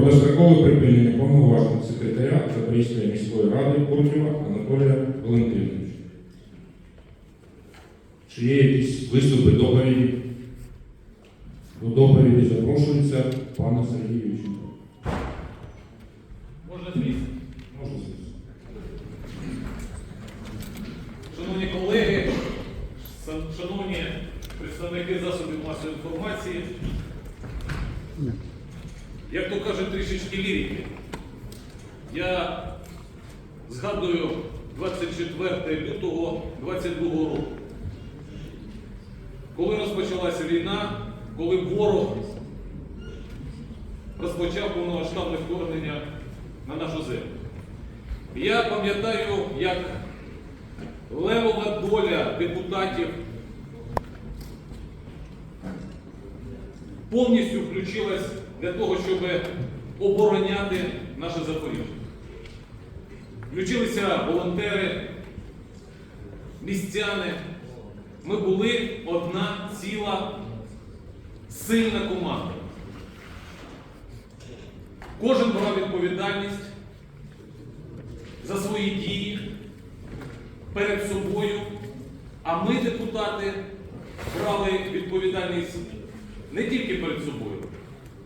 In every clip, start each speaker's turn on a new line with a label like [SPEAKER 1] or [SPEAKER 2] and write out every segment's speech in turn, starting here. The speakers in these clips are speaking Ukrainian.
[SPEAKER 1] про дострокове припинення повноважень секретаря Запорізької міської ради Куртєва Анатолія Валентиновича. Чи є якісь виступи, доповіді? До доповіді запрошується пана Сергій Ющенко.
[SPEAKER 2] Можна звісно.
[SPEAKER 1] Можна звісно.
[SPEAKER 2] Шановні колеги, шановні представники засобів масової інформації, як то кажуть, трішечки лірики. Я згадую 24 лютого 22 року, коли розпочалася війна, коли ворог розпочав повномасштабне вторгнення на нашу землю. Я пам'ятаю, як левова доля депутатів повністю включилась для того, щоб обороняти наше Запоріжжя. Включилися волонтери, містяни. Ми були одна ціла сильна команда. Кожен брав відповідальність за свої дії перед собою, а ми, депутати, брали відповідальність не тільки перед собою,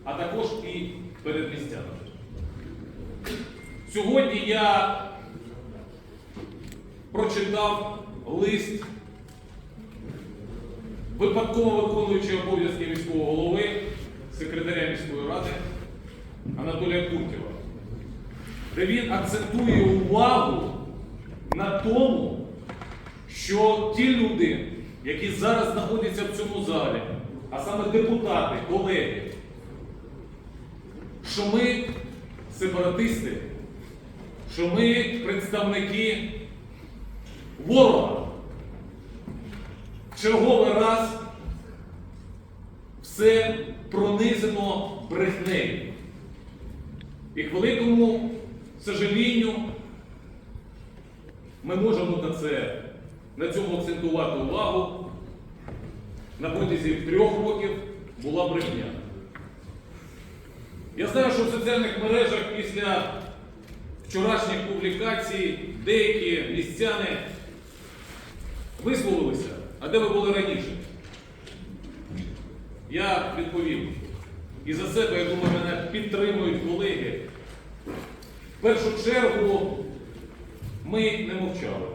[SPEAKER 2] а також і перед містянами. Сьогодні я прочитав лист випадково виконуючого обов'язки міського голови, секретаря міської ради Анатолія Куртєва, де він акцентує увагу на тому, що ті люди, які зараз знаходяться в цьому залі, а саме депутати, колеги, що ми сепаратисти, що ми представники ворога. Черговий раз все пронизано брехнею. І к великому сожалінню ми можемо на це на цьому акцентувати увагу. На протязі трьох років була брехня. Я знаю, що в соціальних мережах після вчорашніх публікацій деякі містяни висловилися, а де ви були раніше? Я відповів. І за себе, я думаю, мене підтримують колеги. В першу чергу ми не мовчали.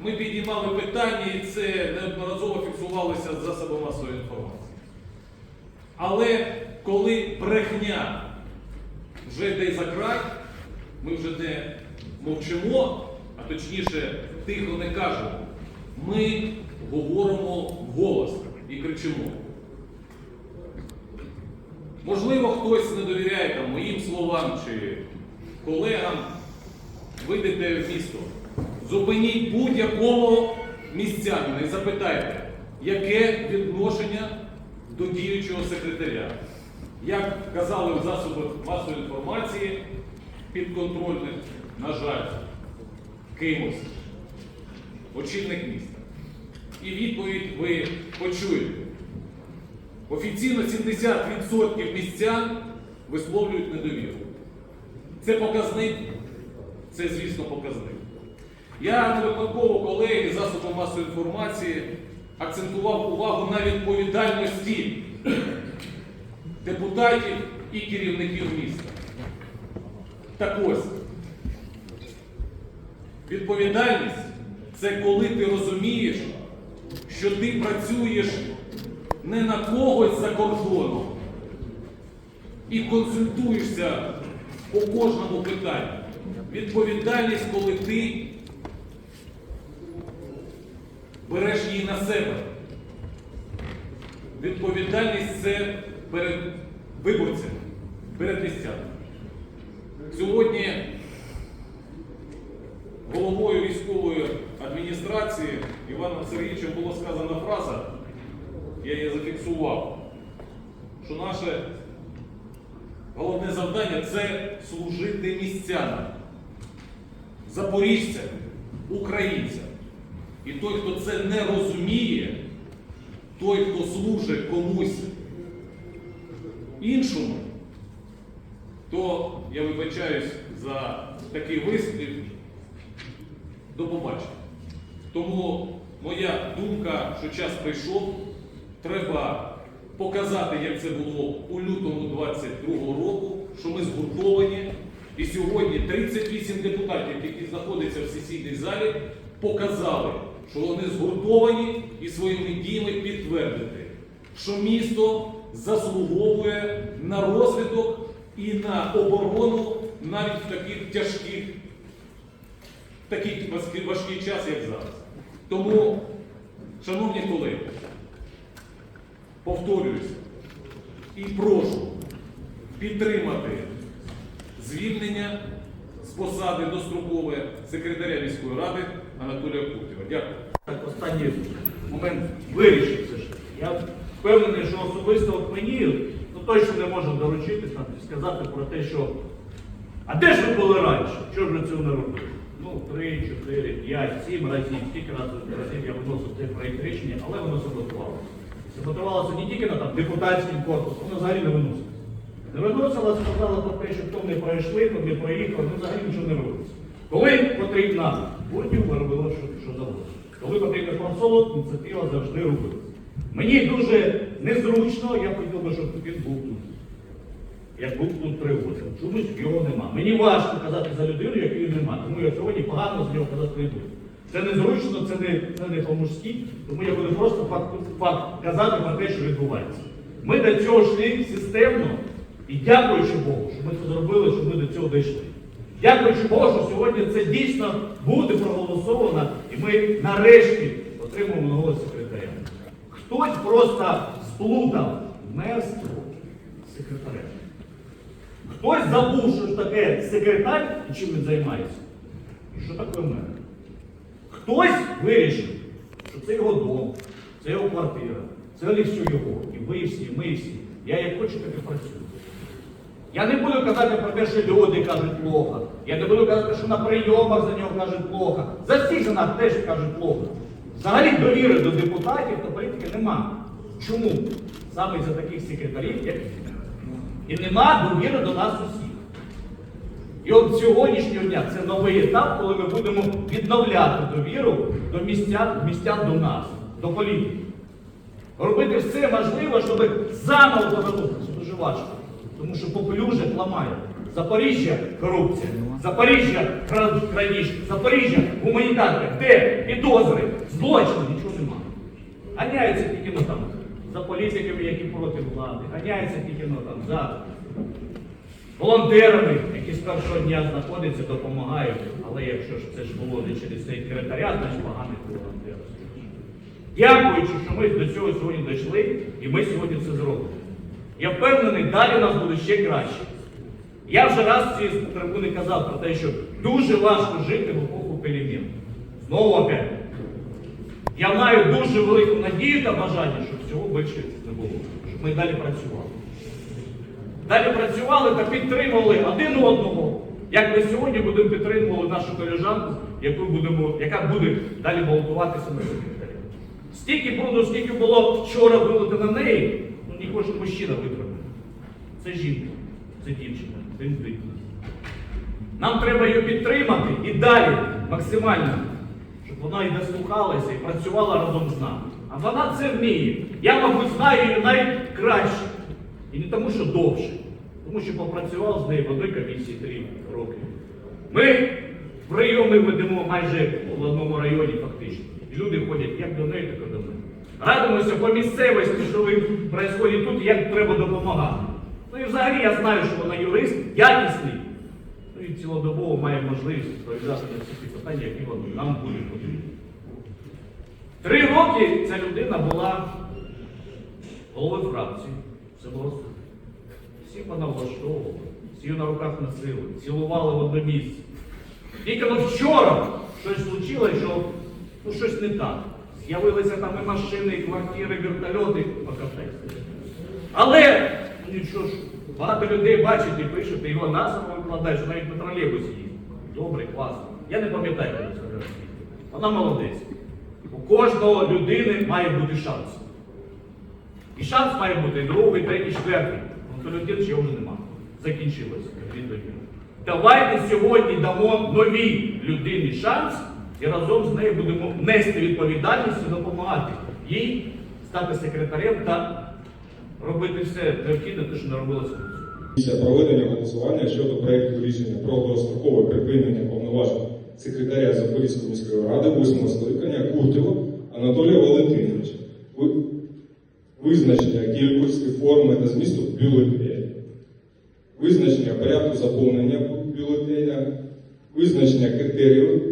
[SPEAKER 2] Ми піднімали питання, і це неодноразово фіксувалося з засобами масової інформації. Але коли брехня вже йде за край, ми вже не мовчимо, а точніше тихо не кажемо. Ми говоримо вголос і кричимо. Можливо, хтось не довіряє там, моїм словам чи колегам. Вийдете в місто, зупиніть будь-якого містянина і запитайте, яке відношення до діючого секретаря. Як казали в засобах масової інформації, підконтрольних, на жаль, кимось, очільник міста. І відповідь ви почуєте. Офіційно 70% містян висловлюють недовіру. Це показник, це, звісно, показник. Я не випадково колеги засобів масової інформації акцентував увагу на відповідальності депутатів і керівників міста. Так ось, відповідальність це коли ти розумієш, що ти працюєш не на когось за кордоном і консультуєшся по кожному питанню. Відповідальність, коли ти береш її на себе. Відповідальність це перед виборцями, перед містянами. Сьогодні головою військової адміністрації Іваном Сергійовичем була сказана фраза, я її зафіксував, що наше головне завдання це служити містянам, запоріжцям, українцям. І той, хто це не розуміє, той, хто служить комусь іншому, то я вибачаюсь за такий вислів. До побачення. Тому моя думка, що час прийшов, треба показати, як це було у лютому 22-го року, що ми згуртовані. І сьогодні 38 депутатів, які знаходяться в сесійній залі, показали, що вони згуртовані і своїми діями підтвердити, що місто заслуговує на розвиток і на оборону навіть в таких тяжких такий важкий, час, як зараз. Тому, шановні колеги, повторююся і прошу підтримати звільнення з посади дострокове секретаря міської ради Анатолія Кутєва. Дякую.
[SPEAKER 3] Так, останній момент вирішив все ж. Я впевнений, що особисто от мені ну, точно не можу доручити там, і сказати про те, що а де ж ви були раніше? Чого ж ви цього не робили? Ну, три, чотири, п'ять, сім разів, скільки разів, разів я виносив цей проєкт рішення, але воно саботувалося. Саботувалося не тільки на там, депутатський корпус, воно взагалі не виносилося. Не виносилося, сказали про те, що хто не пройшли, хто не проїхав, ну взагалі нічого не робиться. Коли потрібна буртів, ви робили, що, завгодно. Коли потрібна консолу, ініціатива завжди робилася. Мені дуже незручно, я хотів би, щоб він був тут. Як був тут три роки. Чомусь його нема. Мені важко казати за людину, якої нема. Тому я сьогодні погано з нього казати не. Це незручно, це не, це не по-мужськи, тому я буду просто факт, факт казати про те, що відбувається. Ми до цього йшли системно і дякуючи Богу, що ми це зробили, що ми до цього дійшли. Дякуючи Богу, що сьогодні це дійсно буде проголосовано, і ми нарешті отримаємо нового секретаря. Хтось просто сплутав мерство з секретарем. Хтось забув, що ж таке секретар і чим він займається. І що таке мер. Хтось вирішив, що це його дом, це його квартира, це все його. І ви всі, і ми всі. Я як хочу, так і працюю. Я не буду казати про те, що люди кажуть плохо. Я не буду казати, що на прийомах за нього кажуть плохо. За за нас теж кажуть плохо. Взагалі довіри до депутатів та політики нема. Чому? Саме за таких секретарів, як. І нема довіри до нас усіх. І от сьогоднішнього дня це новий етап, коли ми будемо відновляти довіру до містян, містян до нас, до політики. Робити все можливе, щоб заново повернутися. Дуже важко. Тому що попелюжок ламає. Запоріжжя корупція, Запоріжжя кра- крадіжки, Запоріжжя гуманітарка. Де підозри, злочини, нічого немає. Ганяються тільки ну, там, за політиками, які проти влади, ганяються тільки ну, там, за волонтерами, які з першого дня знаходяться, допомагають. Але якщо ж це ж було не через секретаріат, значить поганий волонтер. Дякуючи, що ми до цього сьогодні дійшли, і ми сьогодні це зробимо. Я впевнений, далі у нас буде ще краще. Я вже раз цієї трибуни казав про те, що дуже важко жити в епоху перемін. Знову опять. Я маю дуже велику надію та бажання, щоб цього більше не було. Щоб ми далі працювали. Далі працювали та підтримували один одного. Як ми сьогодні будемо підтримувати нашу колежанку, яку будемо, яка буде далі балотуватися на секретаря. Стільки бруду, скільки було вчора вилито на неї, ну не кожен мужчина витримає. Це жінка, це дівчина, це дитина. Нам треба її підтримати і далі максимально, вона і дослухалася, і працювала разом з нами. А вона це вміє. Я, мабуть, знаю її найкраще. І не тому, що довше, тому що попрацював з нею в одній три роки. Ми прийоми ведемо майже в одному районі фактично. І люди ходять як до неї, так і до мене. Радимося по місцевості, що відбувається тут, як треба допомагати. Ну і взагалі я знаю, що вона юрист, якісний. Ну і цілодобово має можливість відповідати на всі ті питання, які нам будуть потрібні. Три роки ця людина була головою фракції. Все було. Всіх вона влаштовувала, всі на руках носили, цілували в одне місце. Тільки от вчора щось случилось, що ну, щось не так. З'явилися там і машини, і квартири, і вертольоти, покатайся. Але, ну нічого ж, багато людей бачать і пишуть, його насово викладаєш, навіть на тролейбусі їздить. Добре, класно. Я не пам'ятаю, коли це робити. Вона молодець. У кожного людини має бути шанс. І шанс має бути другий, третій, четвертий. Ну, ще вже нема. закінчилося війною. Давайте сьогодні дамо новій людині шанс і разом з нею будемо нести відповідальність і допомагати їй стати секретарем та робити все необхідне, те, що не робилося.
[SPEAKER 4] Після проведення голосування щодо проекту рішення про дострокове припинення повноважень секретаря Запорізької міської ради 8 скликання Куртєва Анатолія Валентиновича. Визначення кількості форми та змісту бюлетеня. Визначення порядку заповнення бюлетеня. Визначення критеріїв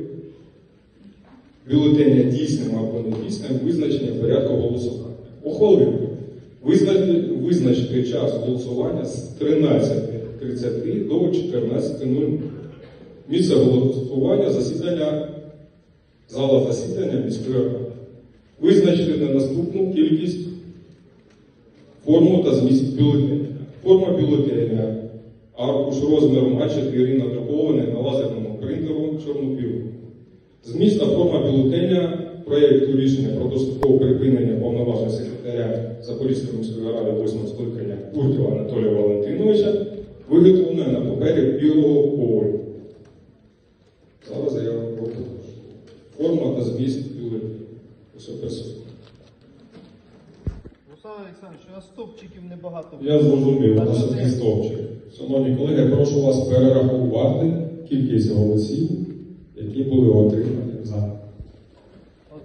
[SPEAKER 4] бюлетеня дійсним або недійсним. Визначення порядку голосування. Ухвалити. Визначити, визначити час голосування з 13.30 до 14.00. Місце голосування засідання зала засідання міської ради. Визначити на наступну кількість форму та зміст бюлетеня. Форма бюлетеня аркуш розміром А4 надрукований на лазерному принтеру чорно-білому. Зміст та форма бюлетеня проєкту рішення про дострокове припинення повноважень секретаря Запорізької міської ради 8 скликання Куртєва Анатолія Валентиновича виготовлена на папері білого кольору. Зараз я покажу. Форма та зміст. Усе присутнє.
[SPEAKER 5] Руслан Олександрович, у нас стопчиків небагато.
[SPEAKER 4] Я зрозумів, у нас такий стовпчик. Шановні колеги, прошу вас перерахувати кількість голосів, які були отримані за.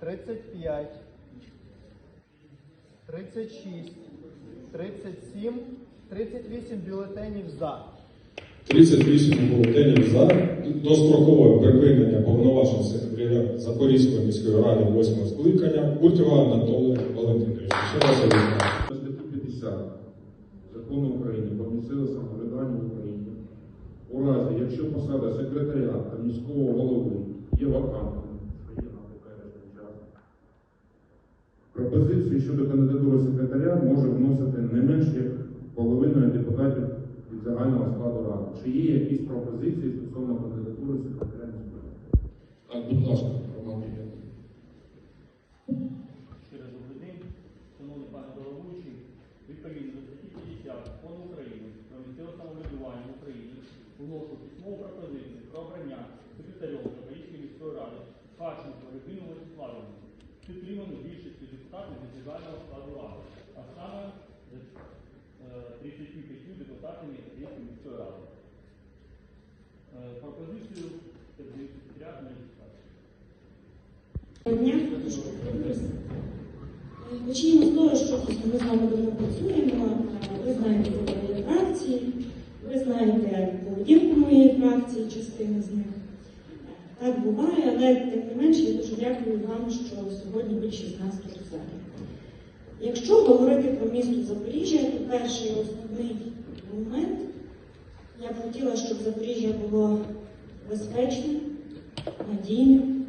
[SPEAKER 5] 35, 36, 37, 38 бюлетенів за.
[SPEAKER 4] 38 бюлетенів за дострокове припинення повноважень секретаря Запорізької міської ради 8 скликання Куртєва Анатолія Валентиновича. Ще раз обіцяю.
[SPEAKER 1] Статтю 50 Закону України про місцеве самоврядування в Україні. У разі, якщо посада секретаря та міського голови є вакантною, що є на теперішній час, пропозицію щодо кандидатури секретаря може вносити не менш як половиною депутатів від загального складу ради. Чи є якісь пропозиції стосовно кандидатури секретаря?
[SPEAKER 4] Так, будь ласка, Роман Євгенович.
[SPEAKER 6] Ще раз добрий день, шановний пане головуючий. Відповідно до статті 50 Закону України про місцеве самоврядування в Україні вношу письмову пропозицію про обрання секретарем Запорізької міської ради Харченко Регину Владиславовну, підтриману депутатів від складу ради, а саме е, 35 депутатами Запорізької міської ради. Е, Пропозицію не дістати.
[SPEAKER 7] Дня. Почнімо з того, що ми з вами давно працюємо. Ви знаєте про фракції, ви знаєте поведінку моєї фракції, частини з них. Так буває, але тим не менше я дуже дякую вам, що сьогодні більшість нас тут в залі. Якщо говорити про місто Запоріжжя, то перший основний момент я б хотіла, щоб Запоріжжя було безпечним, надійним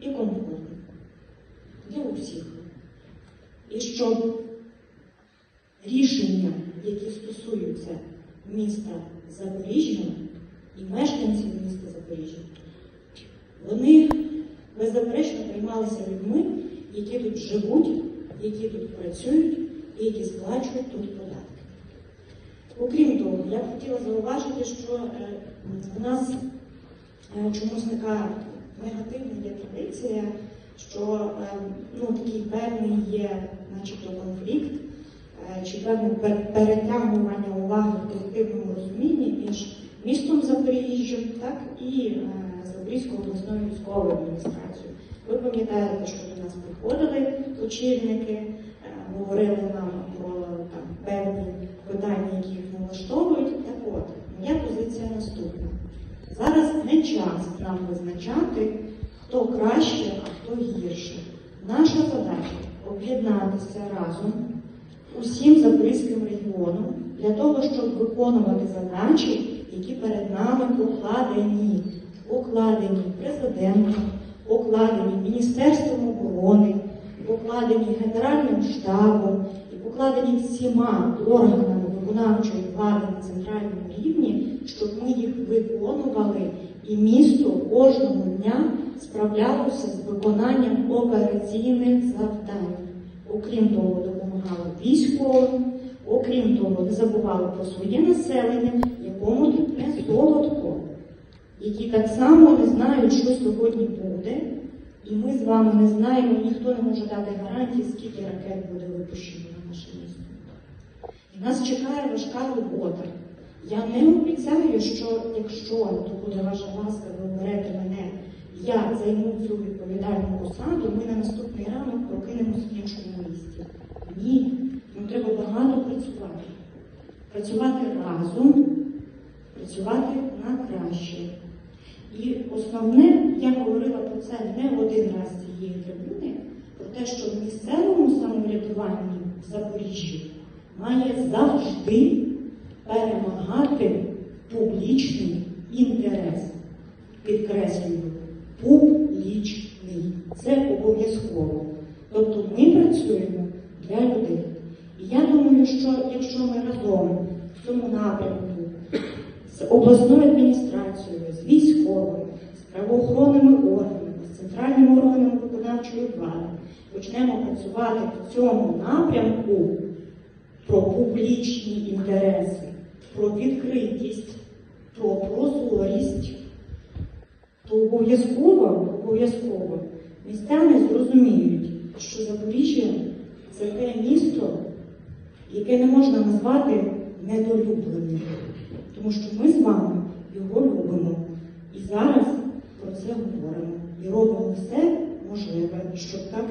[SPEAKER 7] і комфортним для усіх. І щоб рішення, які стосуються міста Запоріжжя і мешканців міста Запоріжжя, вони беззаперечно приймалися людьми, які тут живуть, які тут працюють і які сплачують тут податки. Окрім того, я б хотіла зауважити, що е, в нас е, чомусь така негативна є традиція, що е, ну, такий певний є, начебто, конфлікт е, чи певне пер- перетягування уваги в колективному розумінні між містом Запоріжжям, так і Запорізькою обласною військовою адміністрацією. Ви пам'ятаєте, що до нас приходили очільники, е, говорили нам про там, певні питання, які їх не влаштовують. Так от, моя позиція наступна. Зараз не час нам визначати, хто краще, а хто гірше. Наша задача об'єднатися разом усім Запорізьким регіоном для того, щоб виконувати задачі, які перед нами покладені, покладені президентом, покладені Міністерством оборони, покладені Генеральним штабом і покладені всіма органами виконавчої влади на центральному рівні, щоб ми їх виконували і місто кожного дня справлялося з виконанням операційних завдань. Окрім того, допомагали військовим, окрім того, не забували про своє населення, якому не солодко, які так само не знають, що сьогодні буде, і ми з вами не знаємо, ніхто не може дати гарантії, скільки ракет буде випущено на наше місто. І нас чекає важка робота. Я не обіцяю, що якщо то буде ваша ласка, ви оберете мене, я займу цю відповідальну посаду, ми на наступний ранок прокинемося в іншому місті. Ні, нам треба багато працювати. Працювати разом, працювати на краще. І основне, я говорила про це не один раз з цієї трибуни, про те, що в місцевому самоврядуванні в Запоріжжі має завжди перемагати публічний інтерес. Підкреслюю, публічний. Це обов'язково. Тобто ми працюємо для людей. І я думаю, що якщо ми разом в цьому напрямку з обласною адміністрацією, з військовими, з правоохоронними органами, з центральними органами виконавчої влади. Почнемо працювати в цьому напрямку про публічні інтереси, про відкритість, про прозорість, то обов'язково, обов'язково містяни зрозуміють, що Запоріжжя це те місто, яке не можна назвати недолюбленим, тому що ми з вами його любимо. І зараз про це говоримо і робимо все можливе, щоб так